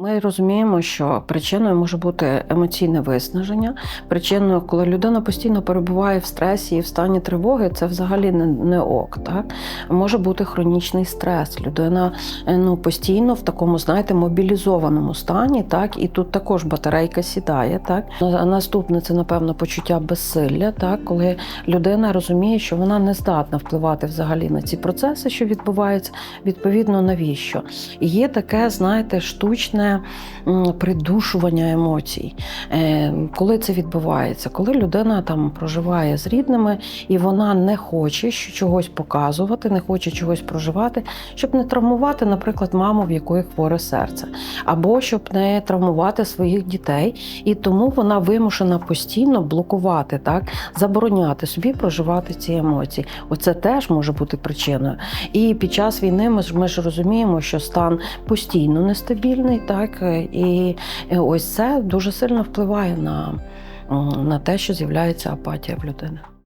Ми розуміємо, що причиною може бути емоційне виснаження. Причиною, коли людина постійно перебуває в стресі і в стані тривоги, це взагалі не, не ок. Так може бути хронічний стрес. Людина е, ну постійно в такому, знаєте, мобілізованому стані, так і тут також батарейка сідає. Так наступне це напевно почуття безсилля, так коли людина розуміє, що вона не здатна впливати взагалі на ці процеси, що відбуваються. Відповідно, навіщо? І є таке, знаєте, штучне придушування емоцій. Е, Коли це відбувається? Коли людина там проживає з рідними і вона не хоче чогось показувати, не хоче чогось проживати, щоб не травмувати, наприклад, маму, в якої хворе серце, або щоб не травмувати своїх дітей, і тому вона вимушена постійно блокувати, так забороняти собі проживати ці емоції. Оце теж може бути причиною. І під час війни ми ж ми ж розуміємо, що стан постійно нестабільний, так і е, ось це дуже сильно впливає на, на те, що з'являється апатія в людини.